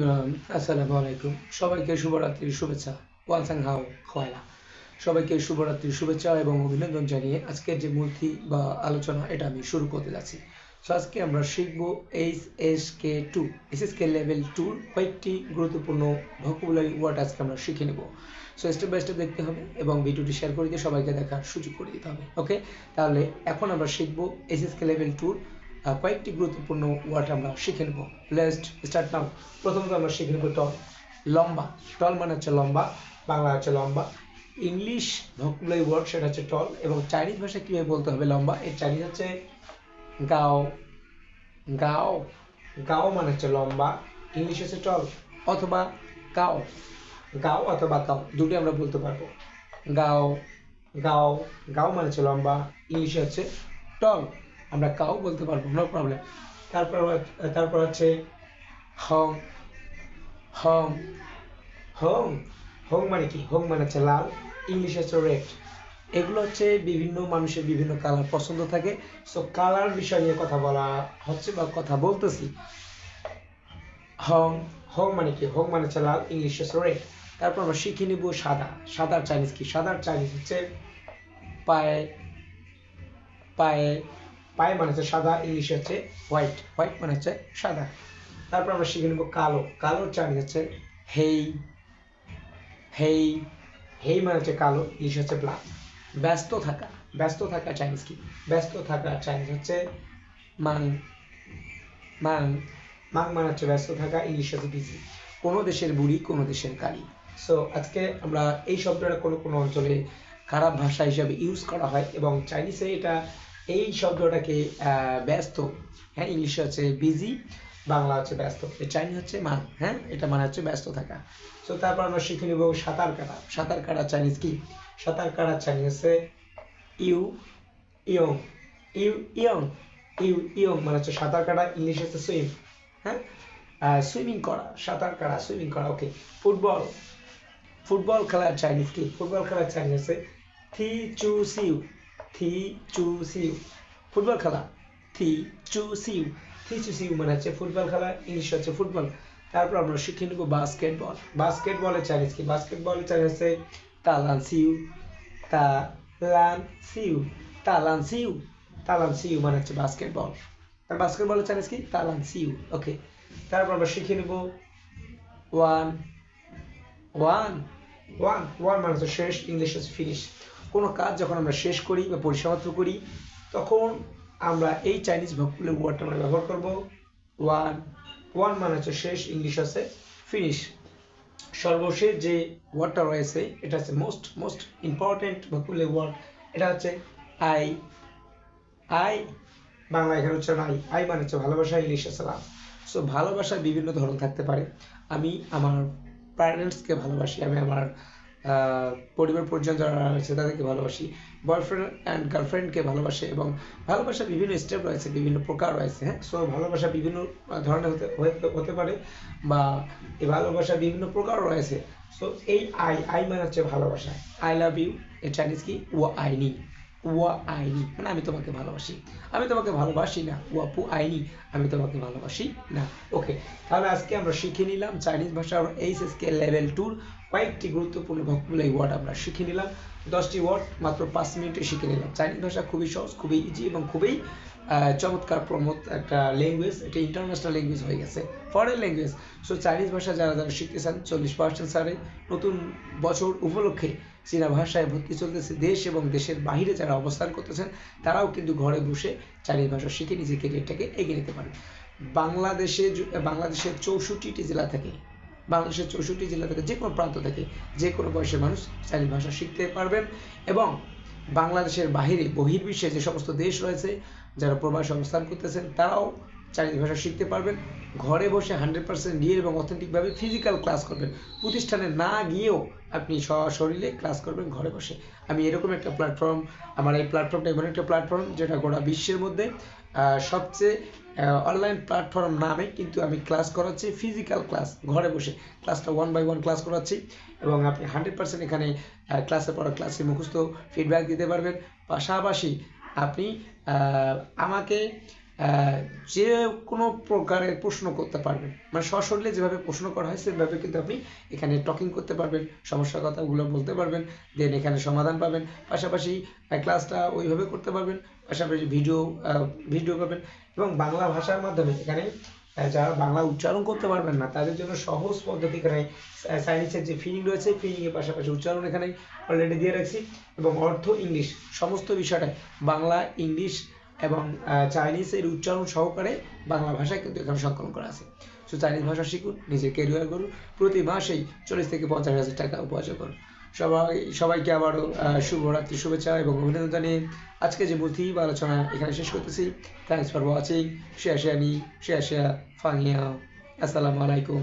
আসসালামু আলাইকুম। সবাইকে শুভরাত্রির শুভেচ্ছা। ওয়ালসাং হাও, খোয়ালা। সবাইকে শুভরাত্রির শুভেচ্ছা এবং অভিনন্দন জানিয়ে আজকের যে মূর্তি বা আলোচনা, এটা আমি শুরু করতে যাচ্ছি। সো আজকে আমরা শিখব H S K two S S K level টুর কয়েকটি গুরুত্বপূর্ণ ভকুবুলারি ওয়ার্ড আজকে আমরা শিখে নেব। সো স্টেপ বাই স্টেপ দেখতে হবে এবং ভিডিওটি শেয়ার করে দিয়ে সবাইকে দেখার সুযোগ করে দিতে হবে। ওকে তাহলে এখন আমরা শিখব এস এস কে লেভেল টুর কয়েকটি গুরুত্বপূর্ণ ওয়ার্ড আমরা শিখে নেব। লেস্ট স্টার্ট নাও প্রথমত আমরা শিখে নেব টল। লম্বা। টল মানে হচ্ছে লম্বা, বাংলা হচ্ছে লম্বা। ইংলিশ ভকুলারি ওয়ার্ড সেটা হচ্ছে টল এবং চাইনিজ ভাষা কীভাবে বলতে হবে লম্বা? এর চাইনিজ হচ্ছে গাও। গাও। গাও মানে হচ্ছে লম্বা। ইংলিশ হচ্ছে টল অথবা গাও। গাও অথবা গাও। দুটি আমরা বলতে পারব। গাও। গাও। গাও মানে হচ্ছে লম্বা। ইংলিশে হচ্ছে টল। আমরা কাউ বলতে পারব নো প্রবলেম তারপর তারপর হচ্ছে হং হং হং হং মানে কি? হং মানে হচ্ছে লাল ইংলিশ হচ্ছে রেড এগুলো হচ্ছে বিভিন্ন মানুষের বিভিন্ন কালার পছন্দ থাকে। সো কালার বিষয় নিয়ে কথা বলা হচ্ছে বা কথা বলতেছি। হং হং মানে কি? হং মানে হচ্ছে লাল ইংলিশ হচ্ছে রেড তারপর আমরা শিখে নিব সাদা। সাদার চাইনিজ কি? সাদার চাইনিজ হচ্ছে পায়ে পায়ে পায়ে মানে হচ্ছে সাদা ইংলিশ হচ্ছে হোয়াইট হোয়াইট মানে হচ্ছে সাদা। তারপর আমরা শিখে নেব কালো। কালোর চাইনিজ হচ্ছে হেই হেই হেই মানে হচ্ছে কালো ইংলিশ হচ্ছে ব্ল্যাক ব্যস্ত থাকা ব্যস্ত থাকা চাইনিজ কি? ব্যস্ত থাকা চাইনিজ হচ্ছে মান মান মান মানে হচ্ছে ব্যস্ত থাকা ইংলিশ হচ্ছে বিজি কোনো দেশের বুড়ি, কোনো দেশের কালি। সো আজকে আমরা এই শব্দটা কোনো কোনো অঞ্চলে খারাপ ভাষা হিসাবে ইউজ করা হয় এবং চাইনিজে এটা এই শব্দটাকে ব্যস্ত হ্যাঁ ইংলিশে হচ্ছে বিজি বাংলা হচ্ছে ব্যস্ত চাইনিজ হচ্ছে মান হ্যাঁ এটা মানে হচ্ছে ব্যস্ত থাকা। সো তারপর আমরা শিখে নেব সাঁতার কাটা সাঁতার কাটা চাইনিজ কি? সাঁতার কাটা চাইনিজ হচ্ছে ইউ, ইয়ং ইউ ইয়ং ইউ, ইয়ং মানে হচ্ছে সাঁতার কাটা ইংলিশ হচ্ছে সুইম হ্যাঁ? সুইমিং করা সাঁতার কাটা সুইমিং করা ওকে ফুটবল ফুটবল খেলার চাইনিজ কি? ফুটবল খেলার চাইনিজ হচ্ছে থি চু সিউ থি চু সিউ ফুটবল খেলা? থি চু সিউ থি চু সিউ মানে হচ্ছে ফুটবল খেলা ইংলিশ হচ্ছে ফুটবল তারপর আমরা শিখে নেব বাস্কেটবল বাস্কেটবলের চাইনিজ কি? বাস্কেটবলের চাইনিজ হচ্ছে তালান সিউ তা লান সিউ তালান সিউ তালান সিউ মানে হচ্ছে বাস্কেটবল আর বাস্কেটবলের চাইনিজ কি? তালান সিউ ওকে তারপর আমরা শিখে নেব ওয়ান ওয়ান ওয়ান ওয়ান মানে হচ্ছে শেষ ইংলিশ হচ্ছে ফিনিশ কোনো কাজ যখন আমরা শেষ করি বা পরিসমাপ্ত করি, তখন আমরা এই চাইনিজ ভোকাবুলারি ওয়ার্ডটা আমরা ব্যবহার করব। ওয়ান ওয়ান মানে হচ্ছে শেষ ইংলিশ হচ্ছে ফিনিশ সর্বশেষ যে ওয়ার্ডটা রয়েছে, এটা হচ্ছে most most important vocabulary word এটা হচ্ছে আই আই বাংলা এখানে হচ্ছে আই আই মানে হচ্ছে ভালোবাসা ইংলিশ হচ্ছে লাভ সো ভালোবাসার বিভিন্ন ধরন থাকতে পারে। আমি আমার প্যারেন্টসকে ভালোবাসি, আমি আমার পরিবার পরিজন যারা রয়েছে, তাদেরকে ভালোবাসি। বয়ফ্রেন্ড অ্যান্ড গার্লফ্রেন্ডকে ভালোবাসে এবং ভালোবাসা বিভিন্ন স্টেপ রয়েছে, বিভিন্ন প্রকার রয়েছে হ্যাঁ? সো ভালোবাসা বিভিন্ন ধরনের হতে হতে- পারে বা এই ভালোবাসা বিভিন্ন প্রকার রয়েছে। সো এই আই আই মানে হচ্ছে ভালোবাসা। আই লাভ ইউ এর চাইনিজ কি? ও আইনি ওয়া আইনি। মানে আমি তোমাকে ভালোবাসি। আমি তোমাকে ভালোবাসি না। ওয়াপু আইনি। আমি তোমাকে ভালোবাসি না। ওকে, তাহলে আজকে আমরা শিখে নিলাম চাইনিজ ভাষার এইচ এস লেভেল টুর। কয়েকটি গুরুত্বপূর্ণ ভক্তগুলো ওয়ার্ড আমরা শিখে নিলাম। দশটি ওয়ার্ড মাত্র পাঁচ মিনিটে শিখে নিলাম। চাইনিজ ভাষা খুবই সহজ, খুবই ইজি এবং খুবই চমৎকার প্রমোদ একটা ল্যাঙ্গুয়েজ এটা ইন্টারন্যাশনাল ল্যাঙ্গুয়েজ হয়ে গেছে। ফরেন ল্যাঙ্গুয়েজ সো চাইনিজ ভাষা যারা যারা শিখতে চান, চল্লিশ পার্সেন্ট সারে নতুন বছর উপলক্ষে চীনা ভাষায় ভর্তি চলতেছে দেশ এবং দেশের বাইরে যারা অবস্থান করতেছেন, তারাও কিন্তু ঘরে বসে চাইনিজ ভাষা শিখে নিজের কেরিয়ারটাকে এগিয়ে নিতে পারে বাংলাদেশে বাংলাদেশের চৌষট্টিটি জেলা থেকে, বাংলাদেশের চৌষট্টি জেলা থেকে যে কোনো প্রান্ত থেকে যে কোনো বয়সের মানুষ চাইনিজ ভাষা শিখতে পারবেন এবং বাংলাদেশের বাইরে বহির্বিশ্বে যে সমস্ত দেশ রয়েছে, যারা প্রবাসে অবস্থান করতেছেন, তারাও চাইনিজ ভাষা শিখতে পারবেন, ঘরে বসে হান্ড্রেড পার্সেন্ট রিয়েল এবং অথেন্টিকভাবে ফিজিক্যাল ক্লাস করবেন। প্রতিষ্ঠানে না গিয়েও আপনি সশরীরে ক্লাস করবেন ঘরে বসে। আমি এরকম একটা প্ল্যাটফর্ম আমার এই প্ল্যাটফর্মটা এমন একটা প্ল্যাটফর্ম যেটা গোটা বিশ্বের মধ্যে সবচেয়ে অনলাইন প্ল্যাটফর্ম নামে কিন্তু আমি ক্লাস করাচ্ছি ফিজিক্যাল ক্লাস ঘরে বসে। ক্লাসটা ওয়ান বাই ওয়ান ক্লাস করাচ্ছি এবং আপনি হান্ড্রেড পার্সেন্ট এখানে ক্লাসের পর ক্লাসে মুখস্থ ফিডব্যাক দিতে পারবেন। পাশাপাশি আপনি আমাকে যে কোনো প্রকারের প্রশ্ন করতে পারবেন। মানে সশরীরে যেভাবে প্রশ্ন করা হয় সেভাবে কিন্তু আপনি এখানে টকিং করতে পারবেন, সমস্যার কথাগুলো বলতে পারবেন দেন এখানে সমাধান পাবেন। পাশাপাশি ক্লাসটা ওইভাবে করতে পারবেন, পাশাপাশি ভিডিও ভিডিও পাবেন এবং বাংলা ভাষার মাধ্যমে এখানে যারা বাংলা উচ্চারণ করতে পারবেন না, তাদের জন্য সহজ পদ্ধতি এখানে সাইন্সের যে ফিলিং রয়েছে ফিলিং এর পাশাপাশি উচ্চারণ এখানে অলরেডি দিয়ে রাখছি। এবং অর্থ, ইংলিশ, সমস্ত বিষয়টাই বাংলা, ইংলিশ এবং চাইনিজ এর উচ্চারণ সহকারে বাংলা ভাষায় কিন্তু এখানে সংকলন করা আছে। সো চাইনিজ ভাষা শিখুন, নিজের ক্যারিয়ার করুন প্রতি মাসেই চল্লিশ থেকে পঞ্চাশ হাজার টাকা উপার্জন করুন। সবাই, সবাইকে আবারও শুভরাত্রি, শুভেচ্ছা এবং অভিনন্দন জানিয়ে আজকে যে বুদ্ধি বা আলোচনা এখানে শেষ করতেছি। থ্যাংকস ফর ওয়াচিং শেয়ার শেয়ানি শেয়ার শেয়ার ফাংিয়া আসসালামু আলাইকুম।